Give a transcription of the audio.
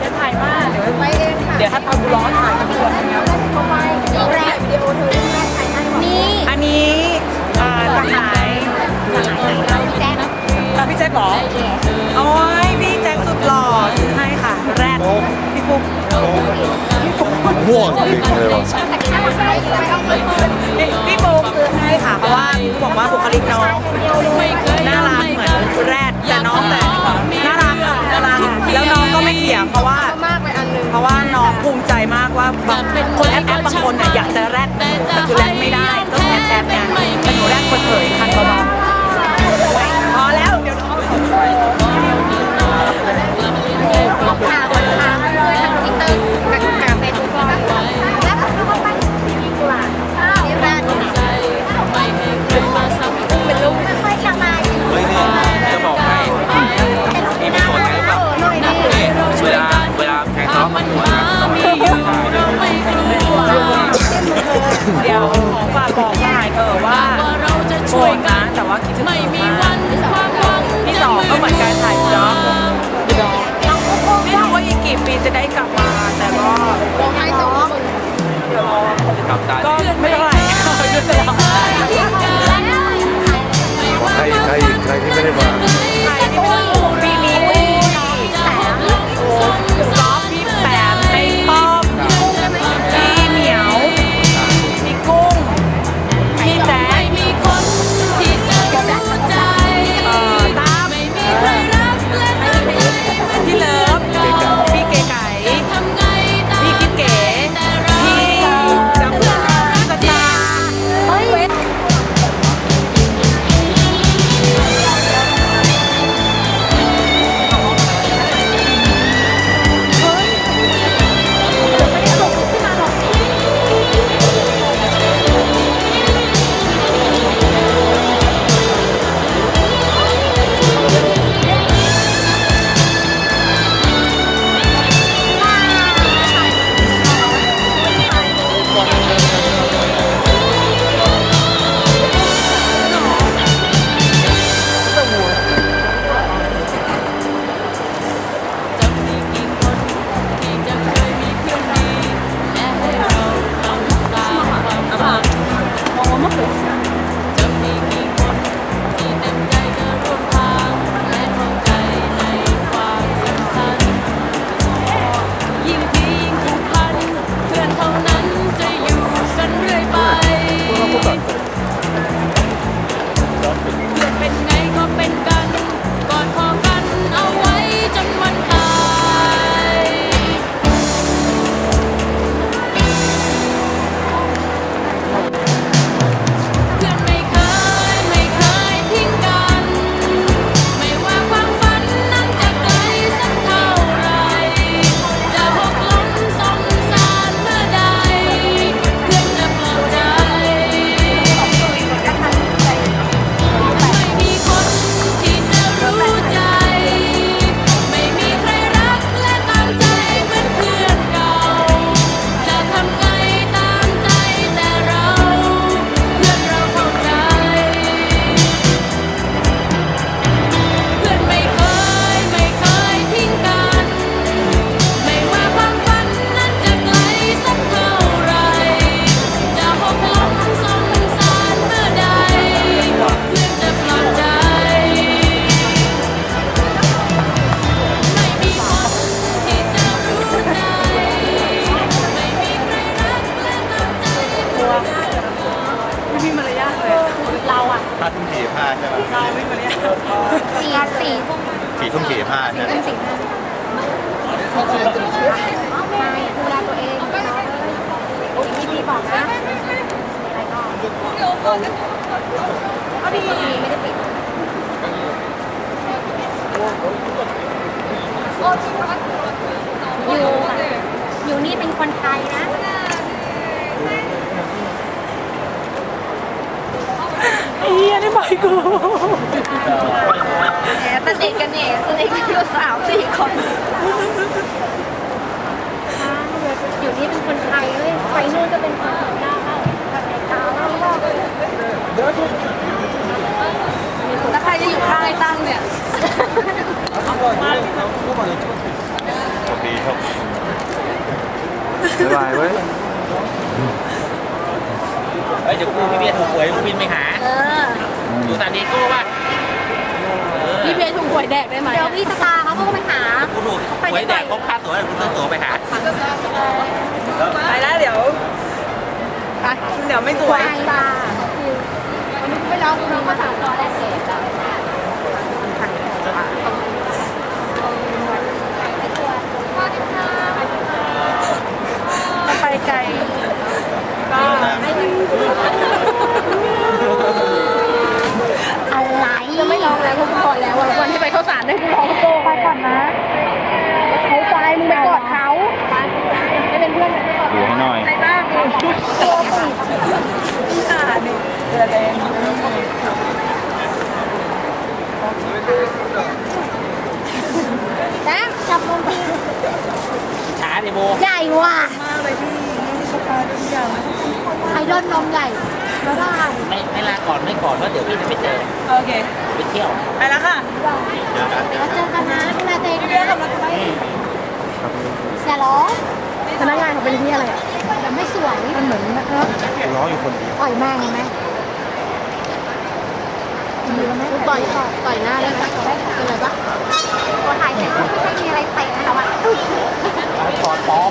เะถ่ายบ้านเดี๋ยวไปเองค่ะเดี๋ยวถ้าตอกูร้อนถ่ายกับทุดนี่อันนี้อ่าสหายสหายพี่แจ๊คพี่แจ๊คหรอโอ้ยพี่แจ๊คสุดหล่อซื้อให้ค่ะแรกพี่ปุ๊กม่วงจริงเลยว่ะพี่โบซื้อให้ค่ะเพราะว่าพี่บอกว่าบุคลิกน้อง ว่าบางคนแอปแอปบางคนอะอยากจะแรดแต่คือ เดี๋ยวขอฝากบอกสหายเธอว่าโกรธนะแต่ว่าคิดถึงไม่มีวันความหวังที่สองก็เหมือนการถ่ายจ็อกไม่รู้ว่าอีกกี่ปีจะได้กลับมาแต่ก็เดี๋ยวรอก็ ใช่ไหมสี่สี่ทุ่มสี่ทุ่มสี่ห้าใช่ไหม สี่ทุ่มสี่ห้าไม่ดูแลยพี่พี่บอกนะอะไรก็เอดีไม่ได้ปิด อยู่อยู่นี่เป็นคนไทยนะ ไอ้เหี้ยนี่ใบกู แหมสนิทกันเนี่ยสนิทกันอยู่สามสี่คนอยู่นี่เป็นคนไทยเลยไปนู่นก็เป็นคนต่างด้าวเข้าแบบไหนตาเล่าเาเลยแล้วใครจะอยู่ข้างไอ้ตั้งเนี่ย สบายเว้ย ดี๋ยวกูพี่เบียร์ถูกหวยกูบินไปหาอยู่ซานดิโก้ว่าพี่เบียร์ถูกหวยแดกได้ไหมเดี๋ยวพี่สตาร์เขาก็ไปหา กูถูกหวยแดกเขาค่าตัวแล้กูซื้อตัวไปหา ไปแล้วเดี๋ยวไปเดี๋ยวไม่สวยไปบ้ไม่ร้องเพลงภาษาตอนแรกเสร็จแล้ว จับลงทีช้าดิโบใหญ่ว่ะมากเลยพี่นี่สปาทุกอย่างไอรอนนมใหญ่แล้วได้ไม่ไม่ลาก่อนไม่ก่อนแล้วเดี๋ยวพี่จะไปเจอโอเคไปเที่ยวไปแล้วค่ะเดี๋ยวนะแล้วเจอกันนะดูแลตัวเองพี่เบียร์ขับรถไปอย่าร้องพนักงานเขาเป็นที่อะไรอะเดี๋ยวไม่สวยมันเหมือนนะร้องอยู่คนเดียวอ่อยแม่งเห็นไหม ต่อยต่อยหน้าได้ไหมเป็นไรปะพอถ่ายเสร็จก็ไม่ใช่มีอะไรเตะนะคะว่าถอดปลอม